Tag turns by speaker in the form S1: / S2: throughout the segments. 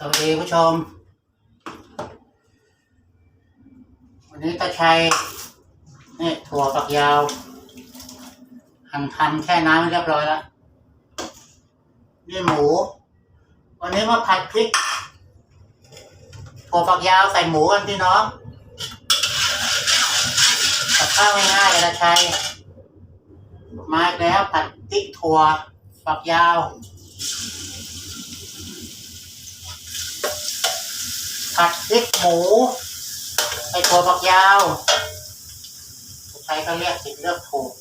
S1: สวัสดีผู้ชม วันนี้ตาชัยนี่ถั่วฝักยาว หั่นทำแช่น้ำให้เรียบร้อยแล้วนี่หมู วันนี้มาผัดพริกถั่วฝักยาวใส่หมูกันพี่น้องกับข้าวง่ายๆเลยตาชัยมาแล้วผัดพริกถั่วฝักยาว ผัดพริกหมูไอถั่วฝักยาวใช้ก็เรียกผิดเลือกถูก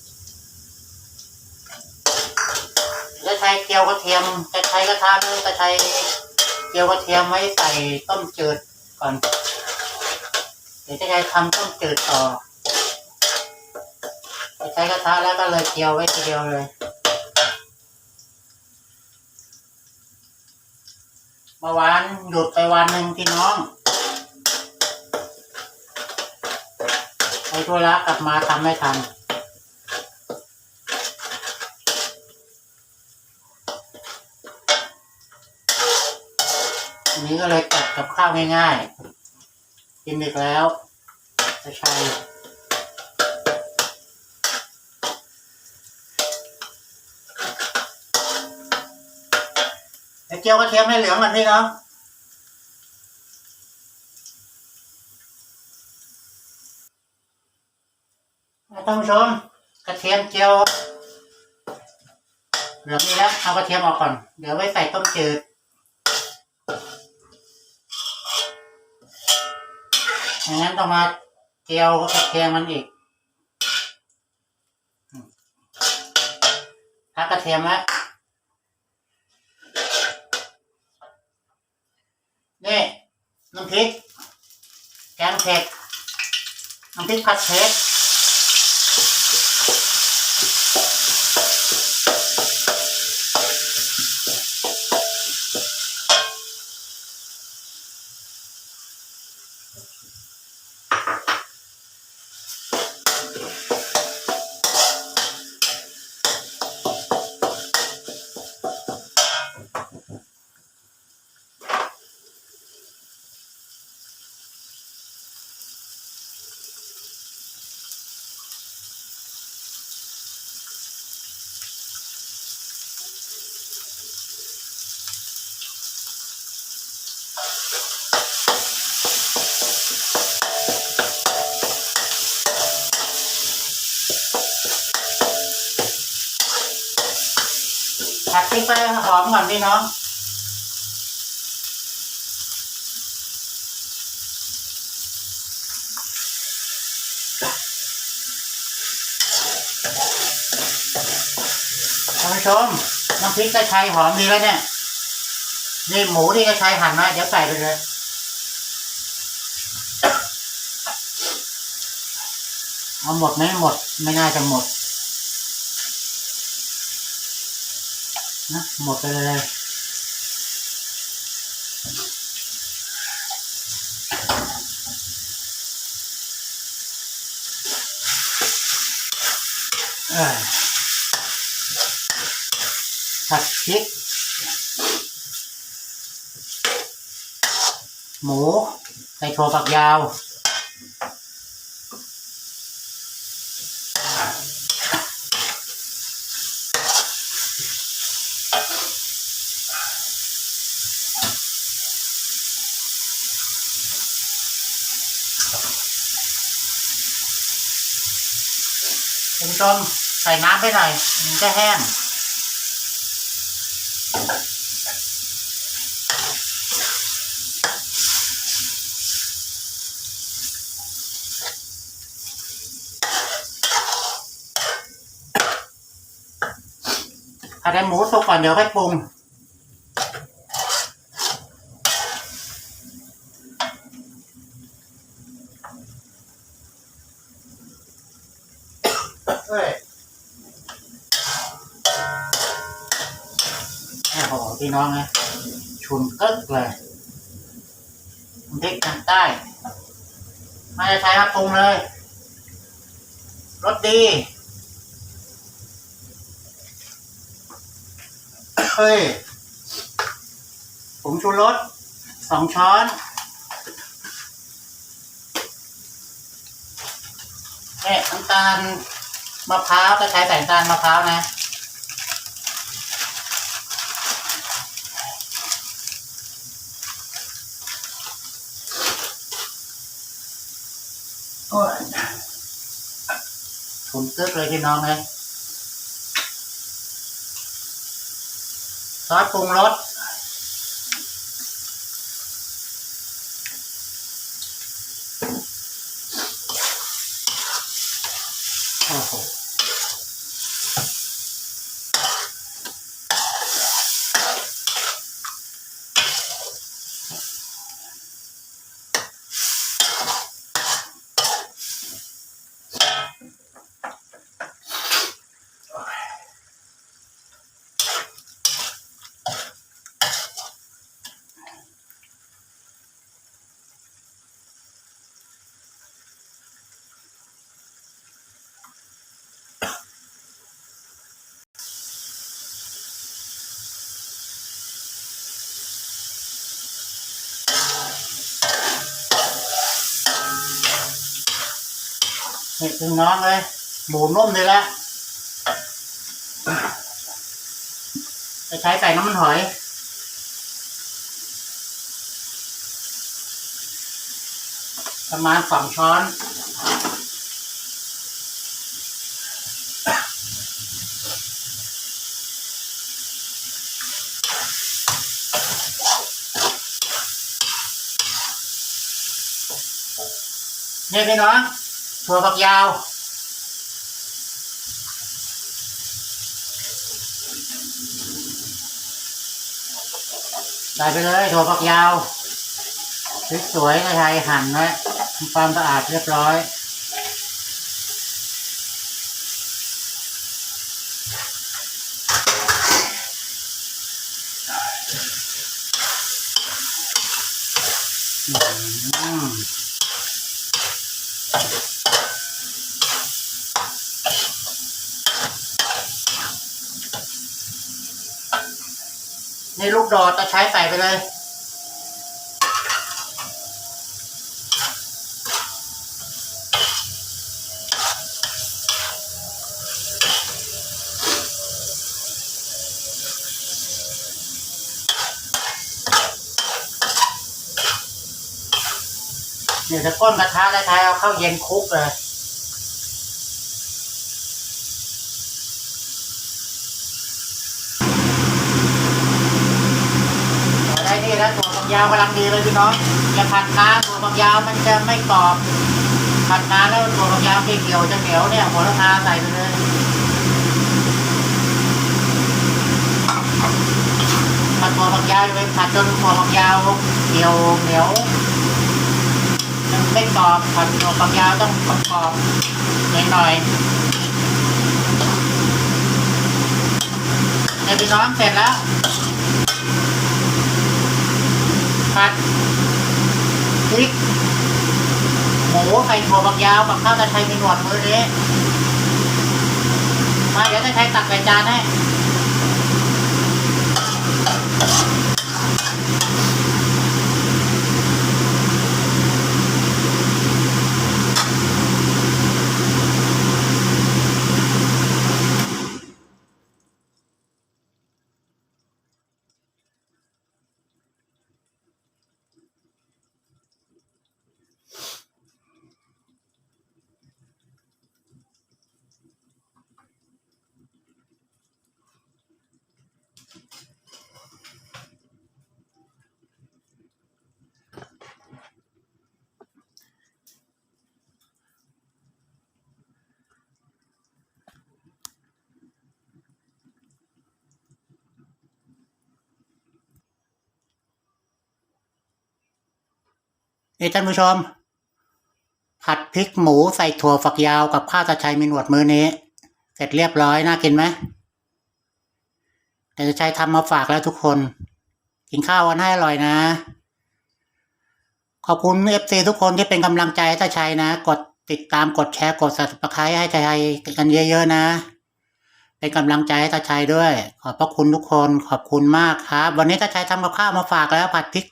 S1: จะใช้เจียวกระเทียมจะใช้กระทะเลยจะใช้เจียวกระเทียมไว้ใส่ต้มจืดก่อน เดี๋ยวจะใช้ทำต้มจืดต่อจะใช้กระทะแล้วก็เลยเจียวไว้ทีเดียวเลย เมื่อวานหยุดไปวันหนึ่งพี่น้องไปธุระกลับมาทำไม่ทันอันนี้ก็เลยตัดกับข้าวง่ายๆกินอีกแล้วจะใช่ ไอ้เจียวกระเทียมให้เหลืองมันพี่เน้องท่านผู้ชมกระเทียมเจียวเหลืองนี่แล้วเอากระเทียมออกก่อน เดี๋ยวไว้ใส่ต้มจืดอย่างนั้นต้องมาเจียวกระเทียมมันอีกพักกระเทียมไว้ นี่น้ำพริก แกงเผ็ด น้ำพริกผัดเผ็ด ไปหอมก่อนพี่น้องท่านผู้ชมน้ำพริกกระชายหอมดีแล้วเนี่ยนี่หมูที่กระชายหั่นมาเดี๋ยวใส่ไปเลยเอาหมดไหมหมดไม่น่าจะหมด นะหมดไปเลยเออผัดพริก หมู ใส่ถั่วฝักยาว คุณผู้ชมใส่น้ำไปหน่อยมันจะแห้งผัดให้หมูสุกก่อนเดี๋ยวไปปรุง เฮ้ยโอ้โห พี่น้องนะชุนกึกเลยน้ำพริกทางใต้ ไมาใช้มาปรุงเลยรสดี เฮ้ยผงชูรสสองช้อนเนี่ยน้ำตาลมะพร้าวก็ใช้ใส่น้ำตาลมะพร้าวนะ โอ้ยผมเกึกเลยพี่น้องเลยซอสปรุงรส นี่ถึงน้องเลย หมูนุ่มเลยละจะใช้ใส่น้ำมันหอยประมาณสองช้อนเนี่ยพี่น้อง ถั่วฝักยาว ใส่ไปเลยถั่วฝักยาวสวยๆไทยหั่นไว้ทำความสะอาดเรียบร้อยอืม นี่ลูกดดจะใช้ใส่ไปเลยเดี๋ยวจะก้นกระทะแล้วทายเอาเข้าเย็นคลุกเลย ได้นี่แล้วถั่วฝัก ยาวกำลังดีเลยพี่น้องอย่าผัดนานถั่วฝักยาวมันจะไม่กรอบ ผัดนานแล้วถั่วฝักยาวเขียวจะเหนียวเนี่ยหัวละพาใส่ไปเลยผัดถั่วฝักยาวไปผัดจนถั่วฝักยาวเขียวเหนียวมันไม่กรอบผัดถั่วฝักยาวต้องกรอบๆหน่อยๆเนี่ยพี่น้องเสร็จแล้ว ผัดพริกหมูใส่ถั่วฝักยาวกับข้าวตะไคร้มีหนวดมือนี้มาเดี๋ยวตะไคร้ตักใส่จานให้ นี่ท่านผู้ชม ผัดพริกหมูใส่ถั่วฝักยาวกับข้าวตะไคร้มีหนวดมือนี้ เสร็จเรียบร้อย น่ากินไหมแต่จะใช้ทำมาฝากแล้วทุกคน กินข้าววันให้อร่อยนะ ขอบคุณเอฟซีทุกคนที่เป็นกำลังใจให้ตาชัยนะ กดติดตามกดแชร์กด subscribe ให้ตาชัยกันเยอะๆนะ เป็นกำลังใจให้ตาชัยด้วย ขอบพระคุณทุกคนขอบคุณมากครับ วันนี้ตาชัยทำกับข้าวมาฝากแล้วผัดพริก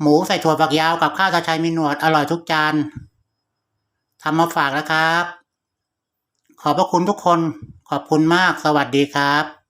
S1: หมูใส่ถั่วฝักยาวกับข้าวตาชัยมีหนวดอร่อยทุกจานทำมาฝากแล้วครับ ขอบพระคุณทุกคน ขอบคุณมาก สวัสดีครับ